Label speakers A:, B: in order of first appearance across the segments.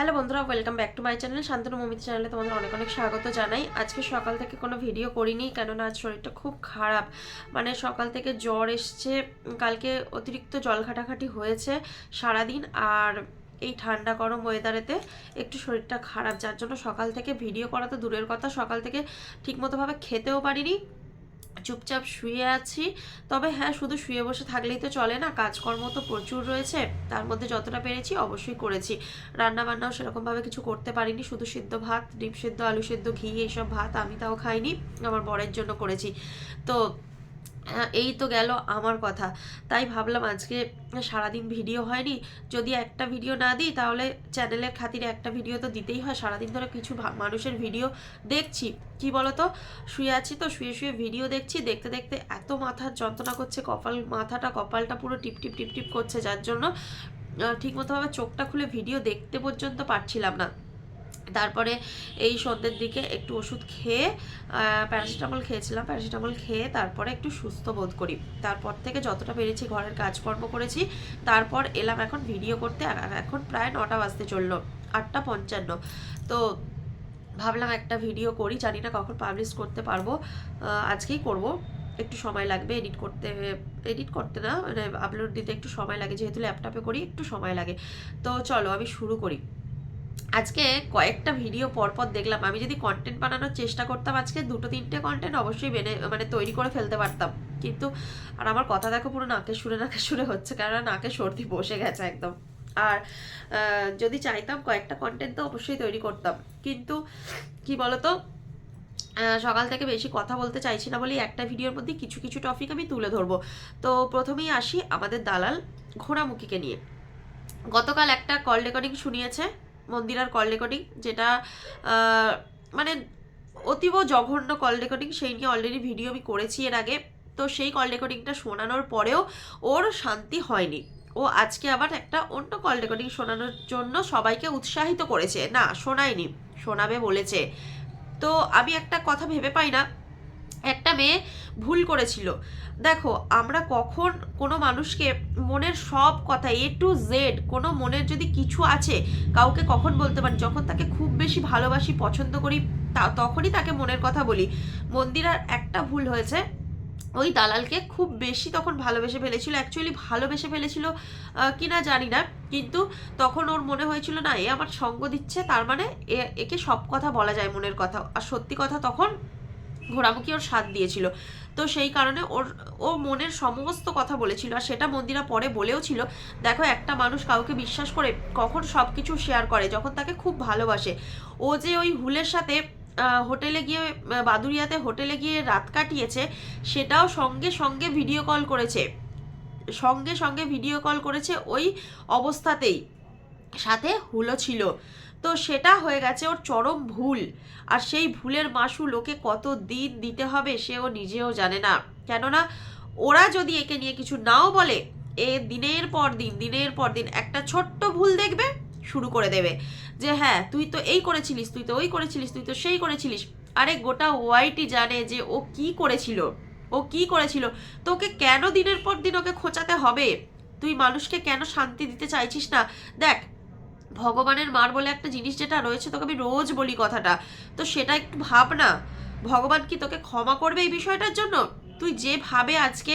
A: Hello বন্ধুরা welcome back to my channel Shantanu Mamita চ্যানেলে তোমাদের অনেক অনেক স্বাগত জানাই। আজকে সকাল থেকে কোনো ভিডিও করিনি, কেননা আজ শরীরটা খুব খারাপ। মানে সকাল থেকে জ্বর এসছে কালকে অতিরিক্ত জল ঘাটাঘাটি হয়েছে সারাদিন, আর এই ঠান্ডা গরম ওয়েদারেতে একটু শরীরটা খারাপ। যার জন্য সকাল থেকে ভিডিও করা তো দূরের কথা, সকাল থেকে ঠিকমতোভাবে খেতেও পারিনি। চুপচাপ শুয়ে আছি। তবে হ্যাঁ শুধু শুয়ে বসে থাকলেই তো চলে না, কাজকর্ম তো প্রচুর রয়েছে। তার মধ্যে যতটা পেরেছি অবশ্যই করেছি। রান্না বান্নাও সেরকমভাবে কিছু করতে পারিনি, শুধু সিদ্ধ ভাত, ডিম সিদ্ধ, আলু সিদ্ধ, ঘি, এইসব ভাত আমি তাও খাইনি, আমার বরের জন্য করেছি। তো এই তো গেল আমার কথা। তাই ভাবলাম আজকে সারাদিন ভিডিও হয়নি। যদি একটা ভিডিও না দিই, তাহলে চ্যানেলের খাতিরে একটা ভিডিও তো দিতেই হয়। সারাদিন ধরে কিছু মানুষের ভিডিও দেখছি। কি বলতো? শুয়ে আছি তো, শুয়ে শুয়ে ভিডিও দেখছি। দেখতে দেখতে এত মাথার যন্ত্রণা করছে, কপাল, মাথাটা, কপালটা পুরো টিপ টিপ টিপ টিপ করছে। যার জন্য ঠিকমতোভাবে চোখটা খুলে ভিডিও দেখতে পর্যন্ত পারছিলাম না। তারপরে এই সন্ধ্যের দিকে একটু ওষুধ খেয়ে প্যারাসিটামল খেয়েছিলাম প্যারাসিটামল খেয়ে তারপরে একটু সুস্থ বোধ করি। তারপর থেকে যতটা পেরেছি ঘরের কাজকর্ম করেছি, তারপর এলাম এখন ভিডিও করতে এখন প্রায় নটা বাজতে চলল, আটটা পঞ্চান্ন। তো ভাবলাম একটা ভিডিও করি, জানি না কখন পাবলিশ করতে পারব আজকেই করব। একটু সময় লাগবে এডিট করতে এডিট করতে না মানে আপলোড দিতে একটু সময় লাগে, যেহেতু ল্যাপটপে করি, একটু সময় লাগে। তো চলো আমি শুরু করি। আজকে কয়েকটা ভিডিও পরপর দেখলাম। আমি যদি কন্টেন্ট বানানোর চেষ্টা করতাম আজকে, দুটো তিনটে কন্টেন্ট অবশ্যই বেনে মানে তৈরি করে ফেলতে পারতাম। কিন্তু, আর আমার কথা দেখো পুরো নাকে সুরে নাকে সুরে হচ্ছে কেননা নাকে সর্দি বসে গেছে একদম। আর যদি চাইতাম কয়েকটা কন্টেন্ট তো অবশ্যই তৈরি করতাম। কিন্তু, কি বলতো সকাল থেকে বেশি কথা বলতে চাইছি না বলেই একটা ভিডিওর মধ্যে কিছু কিছু টপিক আমি তুলে ধরবো। তো প্রথমেই আসি আমাদের দালাল ঘোড়ামুখীকে নিয়ে। গতকাল একটা কল রেকর্ডিং শুনিয়েছে। মন্দিরার কল রেকর্ডিং যেটা মানে অতীব জঘন্য কল রেকর্ডিং সেই নিয়ে অলরেডি ভিডিও আমি করেছি এর আগে। তো সেই কল রেকর্ডিংটা শোনানোর পরেও ওর শান্তি হয়নি। ও আজকে আবার একটা অন্য কল রেকর্ডিং শোনানোর জন্য সবাইকে উৎসাহিত করেছে। না, শোনায়নি, শোনাবে বলেছে। তো আমি একটা কথা ভেবে পাই না। একটা মেয়ে ভুল করেছিল। দেখো, আমরা কখন কোনো মানুষকে মনের সব কথা এ টু জেড কোনো মনের যদি কিছু আছে, কাউকে কখন বলতে পারি? যখন তাকে খুব বেশি ভালোবাসি, পছন্দ করি, তা তখনই তাকে মনের কথা বলি। মন্দিরার একটা ভুল হয়েছে। ওই দালালকে খুব বেশি তখন ভালোবেসে ফেলেছিল অ্যাকচুয়ালি ভালোবেসে ফেলেছিল কিনা জানি না। কিন্তু তখন ওর মনে হয়েছিল, না, এ আমার সঙ্গ দিচ্ছে, তার মানে এ- একে সব কথা বলা যায় মনের কথা। আর সত্যি কথা তখন ঘোড়ামুখী ওর সাথ দিয়েছিল। তো সেই কারণে ওর, ও মনের সমস্ত কথা বলেছিল আর সেটা মন্দিরা পরে বলেও ছিল, দেখো, একটা মানুষ কাউকে বিশ্বাস করে কখন সব কিছু শেয়ার করে, যখন তাকে খুব ভালোবাসে। ও যে ওই হুলের সাথে হোটেলে গিয়ে বাদুরিয়াতে হোটেলে গিয়ে রাত কাটিয়েছে, সেটাও সঙ্গে সঙ্গে ভিডিও কল করেছে। সঙ্গে সঙ্গে ভিডিও কল করেছে ওই অবস্থাতেই। সাথে হুলো ছিল। তো সেটা হয়ে গেছে ওর চরম ভুল। আর সেই ভুলের মাসুল ওকে কত দিন দিতে হবে সেও নিজেও জানে না। কেননা ওরা যদি একে নিয়ে কিছু নাও বলে, এ দিনের পর দিন, দিনের পর দিন একটা ছোট্ট ভুল দেখবে, শুরু করে দেবে। যে হ্যাঁ তুই তো এই করেছিলিস, তুই তো ওই করেছিলিস, তুই তো সেই করেছিলিস। আরে গোটা ওয়াইটি জানে যে ও কি করেছিল, ও কি করেছিল। তোকে কেন দিনের পর দিন ওকে খোঁচাতে হবে? তুই মানুষকে কেন শান্তি দিতে চাইছিস না? দেখ ভগবানের মার বলে একটা জিনিস যেটা রয়েছে, তোকে আমি রোজ বলি কথাটা, তো সেটা একটু ভাব না। ভগবান কি তোকে ক্ষমা করবে এই বিষয়টার জন্য? তুই যেভাবে আজকে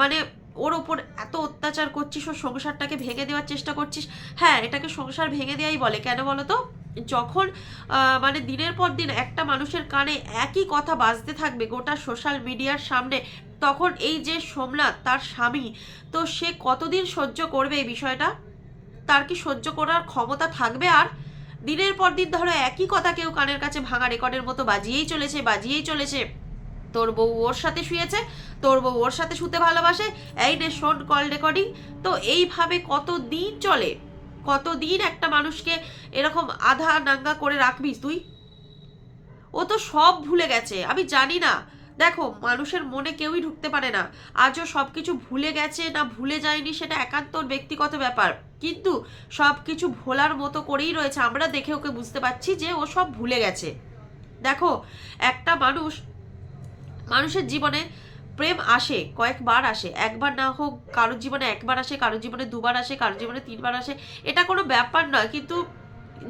A: মানে ওর ওপর এত অত্যাচার করছিস, ওর সংসারটাকে ভেঙে দেওয়ার চেষ্টা করছিস হ্যাঁ এটাকে সংসার ভেঙে দেওয়াই বলে। কেন বলো তো? যখন মানে দিনের পর দিন একটা মানুষের কানে একই কথা বাজতে থাকবে গোটা সোশ্যাল মিডিয়ার সামনে, তখন এই যে সোমনাথ, তার স্বামী, তো সে কতদিন সহ্য করবে এই বিষয়টা? তার কি সহ্য করার ক্ষমতা থাকবে আর? দিনের পর দিন ধরো একই কথা কেউ কানের কাছে ভাঙা রেকর্ডের মতো বাজিয়েই চলেছে বাজিয়েই চলেছে। তোর বউ ওর সাথে শুয়েছে, তোর বউ ওর সাথে শুতে ভালোবাসে, এই নে শোন কল রেকর্ডিং। তো এইভাবে কত দিন চলে? কত দিন একটা মানুষকে এরকম আধা নাঙ্গা করে রাখবি তুই? ও তো সব ভুলে গেছে, আমি জানি না। দেখো, মানুষের মনে কেউই ঢুকতে পারে না। আজও সব কিছু ভুলে গেছে না ভুলে যায়নি সেটা একান্ত ব্যক্তিগত ব্যাপার। কিন্তু সব কিছু ভোলার মতো করেই রয়েছে। আমরা দেখে ওকে বুঝতে পারছি যে ও সব ভুলে গেছে। দেখো, একটা মানুষ, মানুষের জীবনে প্রেম আসে, কয়েকবার আসে। একবার না হোক, কারোর জীবনে একবার আসে, কারোর জীবনে দুবার আসে, কারোর জীবনে তিনবার আসে। এটা কোনো ব্যাপার নয়, কিন্তু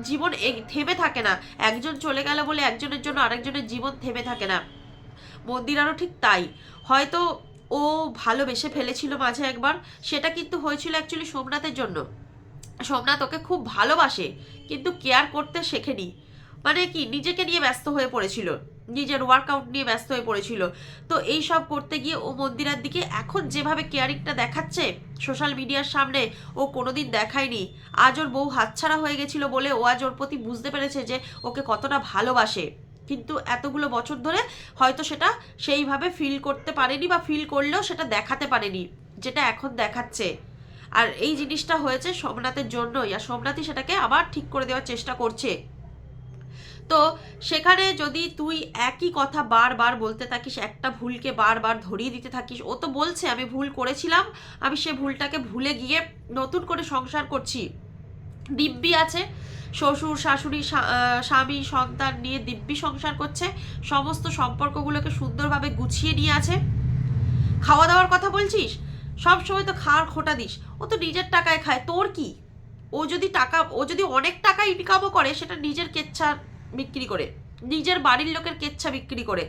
A: জীবন থেমে থাকে না। একজন চলে গেল বলে একজনের জন্য আরেকজনের জীবন থেমে থাকে না। মন্দিরারও ঠিক তাই। হয়তো ও ভালোবেসে ফেলেছিল মাঝে একবার, সেটা কিন্তু হয়েছিল অ্যাকচুয়ালি সোমনাথের জন্য। সোমনাথ ওকে খুব ভালোবাসে, কিন্তু কেয়ার করতে শেখেনি। মানে কি, নিজেকে নিয়ে ব্যস্ত হয়ে পড়েছিল, নিজের ওয়ার্কআউট নিয়ে ব্যস্ত হয়ে পড়েছিল। তো এই সব করতে গিয়ে ও মন্দিরার দিকে এখন যেভাবে কেয়ারিংটা দেখাচ্ছে সোশ্যাল মিডিয়ার সামনে ও কোনোদিন দেখায়নি। আজ ওর বউ হাতছাড়া হয়ে গেছিল বলে ও আজ ওর প্রতি বুঝতে পেরেছে যে ওকে কতটা ভালোবাসে। কিন্তু এতগুলো বছর ধরে হয়তো সেটা সেইভাবে ফিল করতে পারেনি বা ফিল করলেও সেটা দেখাতে পারেনি, যেটা এখন দেখাচ্ছে। আর এই জিনিসটা হয়েছে সোমনাথের জন্যই, আর সোমনাথই সেটাকে আবার ঠিক করে দেওয়ার চেষ্টা করছে। তো সেখানে যদি তুই একই কথা বারবার বলতে থাকিস, একটা ভুলকে বারবার ধরিয়ে দিতে থাকিস, ও তো বলছে, আমি ভুল করেছিলাম, আমি সে ভুলটাকে ভুলে গিয়ে নতুন করে সংসার করছি। দিব্যি আছে শ্বশুর, শাশুড়ি স্বামী, সন্তান নিয়ে দিব্যি সংসার করছে। সমস্ত সম্পর্কগুলোকে সুন্দরভাবে গুছিয়ে নিয়ে আছে। খাওয়া দাওয়ার কথা বলছিস? সব সময় তো খাওয়ার খোটা দিস। ও তো নিজের টাকায় খায়। তোর কি? ও যদি টাকা, ও যদি অনেক টাকা ইনকামও করে, সেটা নিজের কেচ্ছা বিক্রি করে। নিজের বাড়ির লোকের কেচ্ছা বিক্রি করে।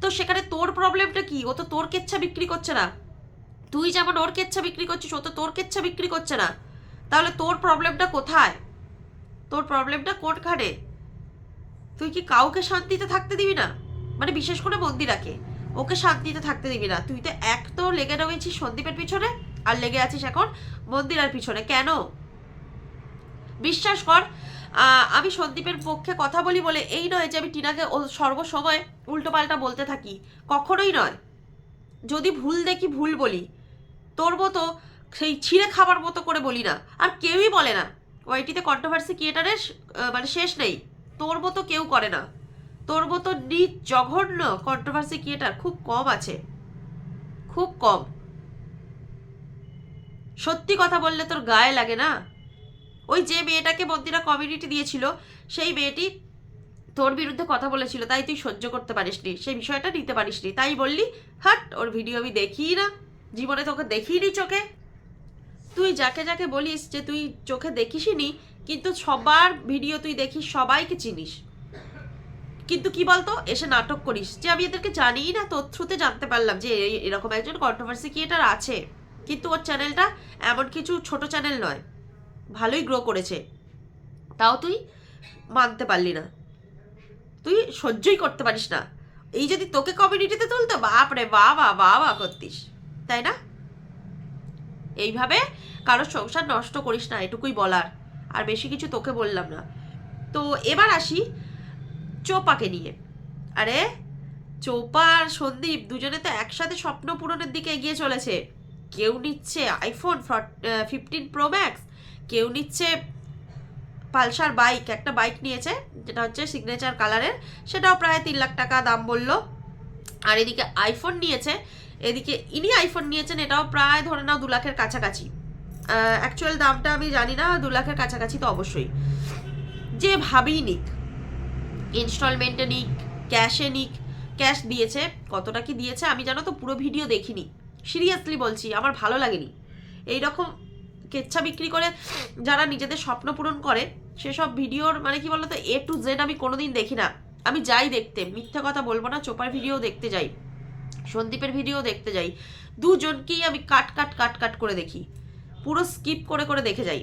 A: তো সেখানে তোর প্রবলেমটা কি? ও তো তোর কেচ্ছা বিক্রি করছে না। তুই যেমন ওর কেচ্ছা বিক্রি করছিস, ও তো তোর কেচ্ছা বিক্রি করছে না। তাহলে তোর প্রবলেমটা কোথায়? তোর প্রবলেমটা কোনখানে তুই কি কাউকে শান্তিতে থাকতে দিবি না? মানে বিশেষ করে মন্দিরাকে। ওকে শান্তিতে থাকতে দিবি না। তুই তো এক তো লেগে রয়েছিস সন্দীপের পিছনে, আর লেগে আছিস এখন মন্দিরার পিছনে। কেন? বিশ্বাস কর আমি সন্দীপের পক্ষে কথা বলি বলে এই নয় যে আমি টিনাকে সর্বসময় উল্টোপাল্টা বলতে থাকি। কখনোই নয়। যদি ভুল দেখি ভুল বলি, তোর মতো সেই ছিঁড়ে খাবার মতো করে বলি না। আর কেউই বলে না। ওয়াইটিতে কন্ট্রোভার্সি ক্রিয়েটারের মানে শেষ নেই। তোর মতো কেউ করে না। তোর মতো নিজ জঘন্য কন্ট্রোভার্সি ক্রিয়েটার খুব কম আছে। খুব কম। সত্যি কথা বললে তোর গায়ে লাগে না? ওই যে মেয়েটাকে মন্দিরা কমিউনিটি দিয়েছিল, সেই মেয়েটি তোর বিরুদ্ধে কথা বলেছিল, তাই তুই সহ্য করতে পারিসনি। সেই বিষয়টা নিতে পারিসনি। তাই বললি, হাট, ওর ভিডিও আমি দেখি না। জীবনে তোকে দেখিনি চোখে। তুই যাকে যাকে বলিস যে তুই চোখে দেখিসনি, কিন্তু সবার ভিডিও তুই দেখিস, সবাইকে চিনিস। কিন্তু কি বলতো, এসে নাটক করিস। যে আমি এদেরকে জানিই না তোর থ্রুতে জানতে পারলাম যে এরকম একজন কন্ট্রোভার্সি ক্রিয়েটার আছে। কিন্তু ওর চ্যানেলটা এমন কিছু ছোট চ্যানেল নয়। ভালোই গ্রো করেছে। তাও তুই মানতে পারলি না। তুই সহ্যই করতে পারিস না। এই যদি তোকে কমিউনিটিতে তুলতো বাপ রে বাবা বাবা করতিস। তাই না? এইভাবে কারোর সংসার নষ্ট করিস না, এটুকুই বলার। আর বেশি কিছু তোকে বললাম না। তো এবার আসি চোপাকে নিয়ে। আরে, চোপা আর সন্দীপ দুজনে তো একসাথে স্বপ্ন পূরণের দিকে এগিয়ে চলেছে। কেউ নিচ্ছে আইফোন ফিফটিন প্রো ম্যাক্স কেউ নিচ্ছে পালসার বাইক, একটা বাইক নিয়েছে, যেটা হচ্ছে সিগনেচার কালারের সেটাও প্রায় তিন লাখ টাকা দাম বলল। আর এদিকে আইফোন নিয়েছে এদিকে ইনি আইফোন নিয়েছেন, এটাও প্রায় ধরে নাও দু লাখের কাছাকাছি। অ্যাকচুয়াল দামটা আমি জানি না, দু লাখের কাছাকাছি তো অবশ্যই। যে ভাবেই নিক ইনস্টলমেন্টে নিক ক্যাশে নিক ক্যাশ দিয়েছে, কতটা কি দিয়েছে আমি জানো তো পুরো ভিডিও দেখিনি। সিরিয়াসলি বলছি, আমার ভালো লাগেনি। এই রকম কেচ্ছা বিক্রি করে যারা নিজেদের স্বপ্ন পূরণ করে, সেসব ভিডিওর মানে কি বলতো এ টু জেড আমি কোনোদিন দেখি না। আমি যাই দেখতে, মিথ্যা কথা বলব না, চোপার ভিডিও দেখতে যাই। সন্দীপের ভিডিও দেখতে যাই। দুজনকেই আমি কাট কাট কাট কাট করে দেখি। পুরো স্কিপ করে করে দেখে যাই।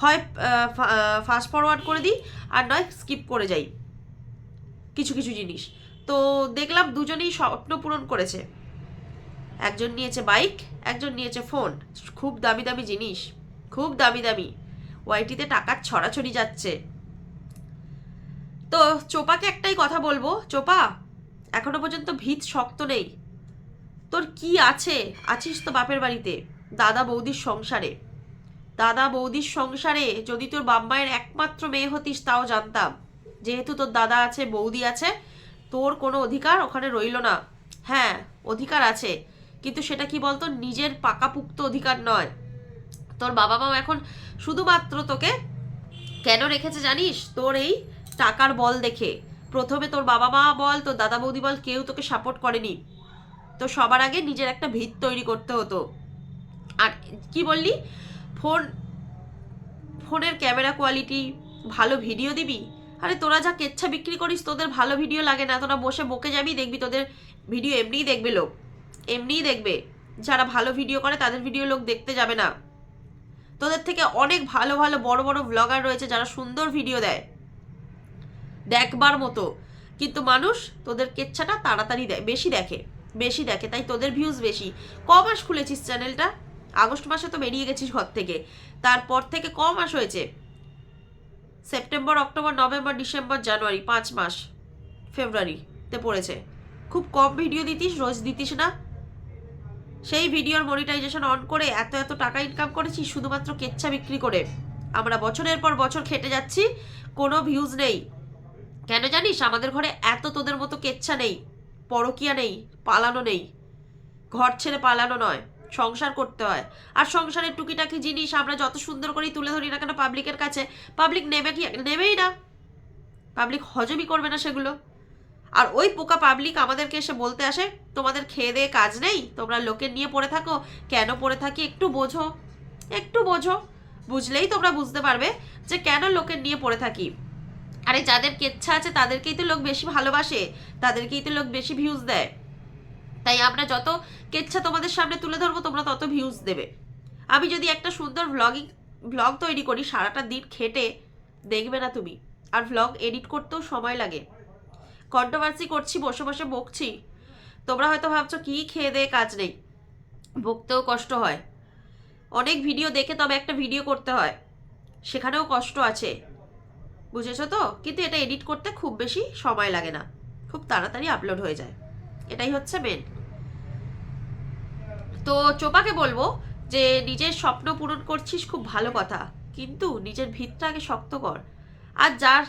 A: হয় ফাস্ট ফরওয়ার্ড করে দিই আর নয় স্কিপ করে যাই। কিছু কিছু জিনিস। তো দেখলাম দুজনেই স্বপ্ন পূরণ করেছে। একজন নিয়েছে বাইক একজন নিয়েছে ফোন খুব দামি দামি জিনিস। খুব দামি দামি। ওয়াইটিতে টাকার ছড়াছড়ি যাচ্ছে। তো চোপাকে একটাই কথা বলব। চোপা এখনও পর্যন্ত ভিত শক্ত নেই। তোর কি আছে? আছিস তো বাপের বাড়িতে, দাদা বৌদির সংসারে। দাদা বৌদির সংসারে যদি তোর বাপ মায়ের একমাত্র মেয়ে হতিস তাও জানতাম। যেহেতু তোর দাদা আছে, বৌদি আছে, তোর কোনো অধিকার ওখানে রইল না। হ্যাঁ অধিকার আছে, কিন্তু সেটা কি বলতো, নিজের পাকাপুক্ত অধিকার নয়। তোর বাবা মা এখন শুধুমাত্র তোকে কেন রেখেছে জানিস? তোর এই টাকার বল দেখে। প্রথমে তোর বাবা মা বল, তোর দাদা বৌদি বল, কেউ তোকে সাপোর্ট করেনি। তো সবার আগে নিজের একটা ভিত তৈরি করতে হতো। আর কি বললি? ফোন, ফোনের ক্যামেরা কোয়ালিটি ভালো ভিডিও দিবি? আরে তোরা যা কেচ্ছা বিক্রি করিস, তোদের ভালো ভিডিও লাগে না। তোরা বসে বকে যাবি, দেখবি তোদের ভিডিও এমনিই দেখবে লোক। এমনিই দেখবে। যারা ভালো ভিডিও করে, তাদের ভিডিও লোক দেখতে যাবে না। তোদের থেকে অনেক ভালো ভালো, বড় বড় ব্লগার রয়েছে যারা সুন্দর ভিডিও দেয়। দেখবার মতো। কিন্তু মানুষ তোদের কেচ্ছাটা তাড়াতাড়ি বেশি দেখে। বেশি দেখে, তাই তোদের ভিউজ বেশি। ক মাস খুলেছিস চ্যানেলটা আগস্ট মাসে তো বেরিয়ে গেছিস ঘর থেকে। তারপর থেকে ক মাস হয়েছে? September, October, November, December, January, পাঁচ মাস। ফেব্রুয়ারিতে পড়েছে। খুব কম ভিডিও দিতিস, রোজ দিতিস না। সেই ভিডিওর মনিটাইজেশন অন করে এত এত টাকা ইনকাম করেছি শুধুমাত্র কেচ্ছা বিক্রি করে। আমরা বছরের পর বছর খেটে যাচ্ছি, কোনো ভিউজ নেই। কেন জানিস? আমাদের ঘরে এত তোদের মতো কেচ্ছা নেই, পরকিয়া নেই, পালানো নেই। ঘর ছেড়ে পালানো নয়, সংসার করতে হয়। আর সংসারের টুকিটাকি জিনিস আমরা যত সুন্দর করেই তুলে ধরি না কেন পাবলিকের কাছে পাবলিক নেবে কি, নেবেই না। পাবলিক হজমই করবে না সেগুলো। আর ওই পোকা পাবলিক আমাদেরকে এসে বলতে আসে, তোমাদের খেয়ে দেয়ে কাজ নেই? তোমরা লোকের নিয়ে পড়ে থাকো। কেন পড়ে থাকি একটু বোঝো একটু বোঝো। বুঝলেই তোমরা বুঝতে পারবে যে কেন লোকের নিয়ে পড়ে থাকি। আরে যাদের কেচ্ছা আছে তাদেরকেই তো লোক বেশি ভালোবাসে, তাদেরকেই তো লোক বেশি ভিউজ দেয়। তাই আমরা যত কেচ্ছা তোমাদের সামনে তুলে ধরবো, তোমরা তত ভিউজ দেবে। আমি যদি একটা সুন্দর ভ্লগিং ভ্লগ তৈরি করি, সারাটা দিন খেটে দেখবে না তুমি। আর ভ্লগ এডিট করতেও সময় লাগে। কন্ট্রোভার্সি করছি, বসে বসে বকছি। তোমরা হয়তো ভাবছ, কি খেয়ে দেয়ে কাজ নেই। বকতেও কষ্ট হয়। অনেক ভিডিও দেখে তবে একটা ভিডিও করতে হয়। সেখানেও কষ্ট আছে। বুঝেছ তো? কিন্তু এটা এডিট করতে খুব বেশি সময় লাগে না। খুব তাড়াতাড়ি আপলোড হয়ে যায়। এটাই হচ্ছে মেন তো চোপাকে বলব যে, নিজের স্বপ্ন পূরণ করছিস খুব ভালো কথা, কিন্তু নিজের ভিতটা আগে শক্ত কর। আর যার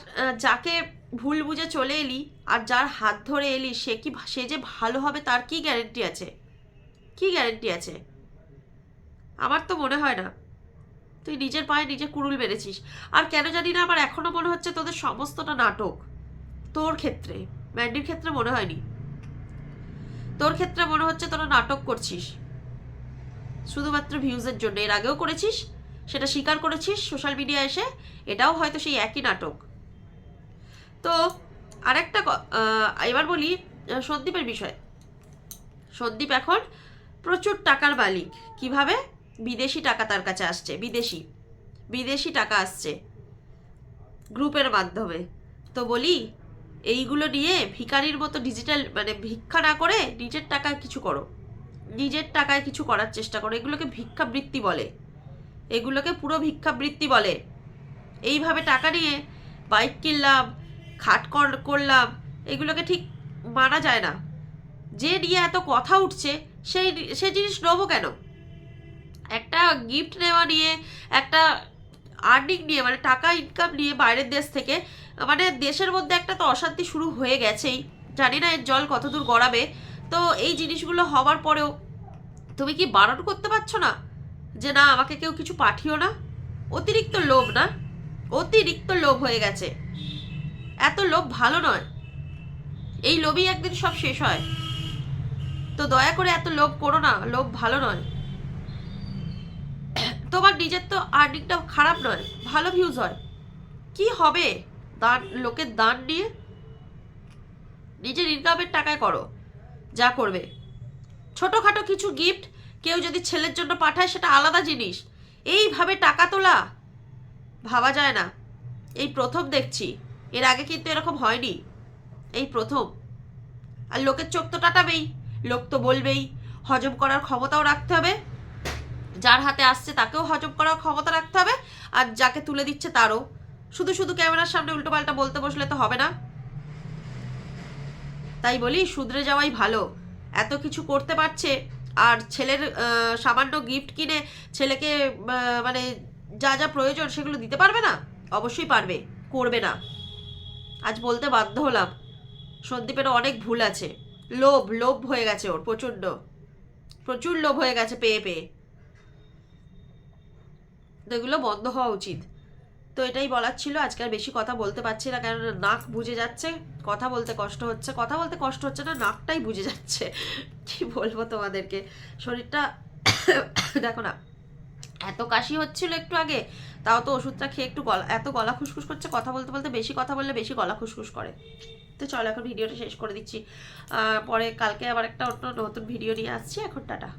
A: যাকে ভুল বুঝে চলে এলি আর যার হাত ধরে এলি, সে কি সে যে ভালো হবে তার কি গ্যারেন্টি আছে? কি গ্যারেন্টি আছে? আমার তো মনে হয় না। তুই নিজের পায়ে নিজে কুড়ুল মেরেছিস। আর কেন জানি না আমার এখনও মনে হচ্ছে তোদের সমস্তটা নাটক। তোর ক্ষেত্রে, ম্যান্ডির ক্ষেত্রে মনে হয়নি। তোর ক্ষেত্রে মনে হচ্ছে তোরা নাটক করছিস। শুধুমাত্র ভিউজের জন্য। এর আগেও করেছিস, সেটা স্বীকার করেছিস সোশ্যাল মিডিয়া এসে, এটাও হয়তো সেই একই নাটক। তো আরেকটা এবার বলি সন্দীপের বিষয়। সন্দীপ এখন প্রচুর টাকার মালিক। কীভাবে? বিদেশি টাকা তার কাছে আসছে, বিদেশি বিদেশি টাকা আসছে গ্রুপের মাধ্যমে। তো বলি, এইগুলো নিয়ে ভিকারির মতো ডিজিটাল মানে ভিক্ষা না করে নিজের টাকায় কিছু করো। নিজের টাকায় কিছু করার চেষ্টা করো। এগুলোকে ভিক্ষাবৃত্তি বলে। এগুলোকে পুরো ভিক্ষাবৃত্তি বলে। এইভাবে টাকা নিয়ে বাইক কিনলাম, খাট করলাম, এগুলোকে ঠিক মানা যায় না। যে নিয়ে এত কথা উঠছে, সেই, সে জিনিস নেব কেন? একটা গিফট নেওয়া নিয়ে, একটা আর্নিং নিয়ে মানে টাকা ইনকাম নিয়ে বাইরের দেশ থেকে মানে দেশের মধ্যে একটা তো অশান্তি শুরু হয়ে গেছেই। জানি না এর জল কতদূর গড়াবে। তো এই জিনিসগুলো হওয়ার পরেও তুমি কি বারণ করতে পারছ না? যে না, আমাকে কেউ কিছু পাঠিও না? অতিরিক্ত লোভ না? অতিরিক্ত লোভ হয়ে গেছে। এত লোভ ভালো নয়। এই লোভই একদিন সব শেষ হয়। তো দয়া করে এত লোভ করো না, লোভ ভালো নয়। তোমার নিজের তো আর্নিংটা খারাপ নয়, ভালো ভিউজ হয়। কি হবে? দান লোকের দান নিয়ে নিজের ইনকামের টাকায় করো, যা করবে। ছোটোখাটো কিছু গিফট কেউ যদি ছেলের জন্য পাঠায়, সেটা আলাদা জিনিস। এইভাবে টাকা তোলা ভাবা যায় না। এই প্রথম দেখছি। এর আগে কিন্তু এরকম হয়নি। এই প্রথম। আর লোকের চোখ তো টাটাবেই, লোক তো বলবেই, হজম করার ক্ষমতাও রাখতে হবে। যার হাতে আসছে তাকেও হজম করার ক্ষমতা রাখতে হবে, আর যাকে তুলে দিচ্ছে তারও। শুধু শুধু ক্যামেরার সামনে উল্টোপাল্টা বলতে বসলে তো হবে না। তাই বলি, শুধরে যাওয়াই ভালো। এত কিছু করতে পারছে, আর ছেলের সামান্য গিফট কিনে ছেলেকে মানে যা যা প্রয়োজন সেগুলো দিতে পারবে না? অবশ্যই পারবে, করবে না। আজ বলতে বাধ্য হলাম। সন্দীপেরও অনেক ভুল আছে। লোভ লোভ হয়ে গেছে ওর, প্রচণ্ড। প্রচুর লোভ হয়ে গেছে পেয়ে পেয়ে। তো এগুলো বন্ধ হওয়া উচিত। তো এটাই বলার ছিল। আজকে আর বেশি কথা বলতে পারছি না, কারণ নাক বুঝে যাচ্ছে। কথা বলতে কষ্ট হচ্ছে। কথা বলতে কষ্ট হচ্ছে না, নাকটাই বুঝে যাচ্ছে। কি বলব তোমাদেরকে? শরীরটা দেখো না, এত কাশি হচ্ছিল একটু আগে, তাও তো ওষুধটা খেয়ে একটু গলা, এত গলা খুসখুস করছে। কথা বলতে বলতে বেশি কথা বললে বেশি গলা খুসখুস করে। তো চলো এখন ভিডিওটা শেষ করে দিচ্ছি। পরে কালকে আবার একটা অন্য নতুন ভিডিও নিয়ে আসছি। এখন টাটা।